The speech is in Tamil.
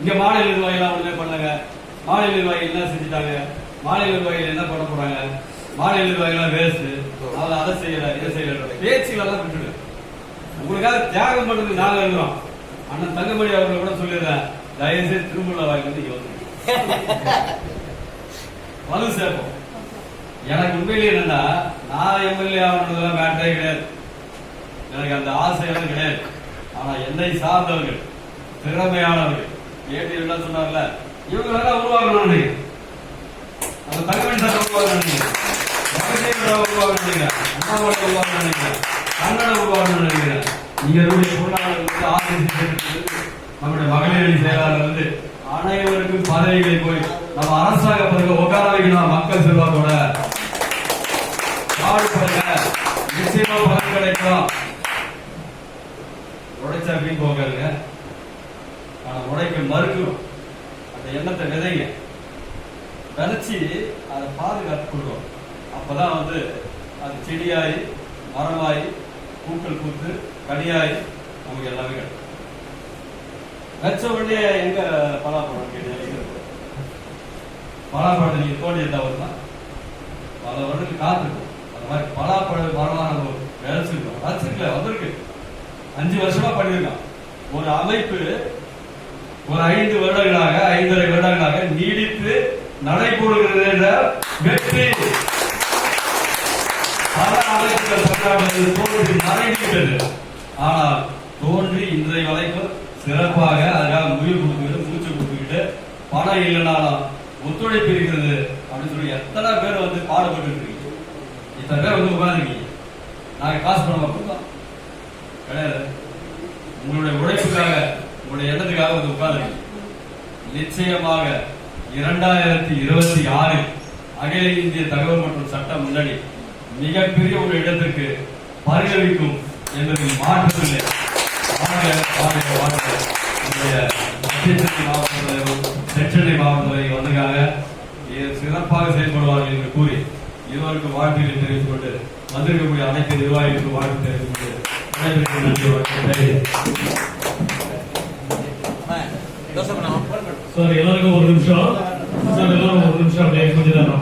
இங்க மாநில நிர்வாகிகள் உடனே பண்ணாங்க மாநில நிர்வாகிகள் என்ன செஞ்சுட்டாங்க? மாநில நிர்வாகிகள் என்ன பண்ண போறாங்க? மாநில நிர்வாகிகள் வேஸ்ட் அவன் அதை செய்யல இதை செய்யல. பேச்சுகள் எல்லாம் விட்டுடு. உங்களுக்காக தியாகம் பண்றதுக்கு நாங்க இருக்கிறோம். அண்ணன் தங்கமணி அவர்களை கூட சொல்லிடுறேன். தயவு செய்து திருமூல வாய்க்கு வந்து யோசனை வந்து வலு சேர்ப்போம். எனக்கு உண்மையிலேயே என்னன்னா நான் எம்எல்ஏ ஆகணுன்றதுலாம் மேட்டரே கிடையாது. எனக்கு அந்த ஆசை எல்லாம் கிடையாது. ஆனா என்னை சார்ந்தவர்கள் திறமையானவர்கள். ஏடி சொன்னார்ல இவங்க உருவாக்கணும் நினைக்கிறேன் அந்த தகவல் சார் உருவாக்கணும் நீங்க உருவாக்கணும் உருவாக்கணும் நினைக்கிறேன். கன்னட உருவாக்கணும் நினைக்கிறேன். நீங்க இருக்கக்கூடிய வந்து நம்முடைய மகளிர் செயலாளர் வந்து அனைவருக்கும் பதவிகளை போய் நம்ம அரசாங்க பதவி உட்கார வைக்கலாம் மக்கள் செல்வாக்கோட? பாடுபடுங்க நிச்சயமா பலன் கிடைக்கும். உழைச்சா அப்படின்னு போகாதுங்க ஆனா உழைக்க மறுக்கிறோம் அந்த எண்ணத்தை விதைங்க. விதைச்சி அதை பாதுகாத்து கொள்வோம். அப்பதான் வந்து அது செடியாயி மரமாயி பூக்கள் பூத்து கனியாயி நமக்கு எல்லாமே கிடைக்கும். வச்ச உடனே எங்க பலாப்பழம் கேட்டீங்க பலாப்பழத்தை நீங்க தோண்டி இருந்தா வருமா பல வருடங்கள் காத்திருக்கும். அந்த மாதிரி பலாப்பழ மரமாக நம்ம விளைச்சிருக்கோம் வச்சிருக்கல வந்திருக்கு. அஞ்சு வருஷமா பண்ணியிருக்கோம். ஒரு அமைப்பு ஒரு ஐந்து வருடங்களாக ஐந்தரை வருடங்களாக நீடித்து நடைபெறுகிறது என்ற வெற்றி. பல அமைப்புகள் தமிழ்நாட்டில் தோன்றி மறைந்துவிட்டது ஆனால் தோன்றி இன்றைய வரைக்கும் சிறப்பாக அதற்காக முயல் கொடுத்துக்கிட்டு மூச்சு கொடுத்துக்கிட்டு பணம் இல்லைனாலும் ஒத்துழைப்பு இருக்கிறது அப்படின்னு சொல்லி எத்தனை பேர் வந்து பாடுபட்டு இருக்கீங்க இத்தனை பேர் வந்து உட்காந்துருக்கீங்க நாங்கள் காசு பண்ண மாட்டோம் கிடையாது. உங்களுடைய உழைப்புக்காக உங்களுடைய எண்ணத்துக்காக வந்து உட்கார்ந்துருக்கீங்க நிச்சயமாக இரண்டாயிரத்தி இருபத்தி ஆறில் அகில இந்திய தகவல் மற்றும் சட்ட முன்னணி மிகப்பெரிய ஒரு இடத்திற்கு பரிணமிக்கும் என்பதில் மாற்றமில்லை. மத்திய சென்னை மாவட்ட தலைவரும் தென்சென்னை மாவட்ட வந்திருக்காங்க சிறப்பாக செயல்படுவார்கள் என்று கூறி இருவருக்கு வாழ்த்துக்களை தெரிவித்துக் கொண்டு வந்திருக்கக்கூடிய அனைத்து நிர்வாகிகளுக்கு வாழ்த்து தெரிவித்துக் கொண்டு நன்றி சார் எல்லாருக்கும் ஒரு நிமிஷம் சார் எல்லாரும் ஒரு நிமிஷம் அப்படியே கொஞ்ச நேரம்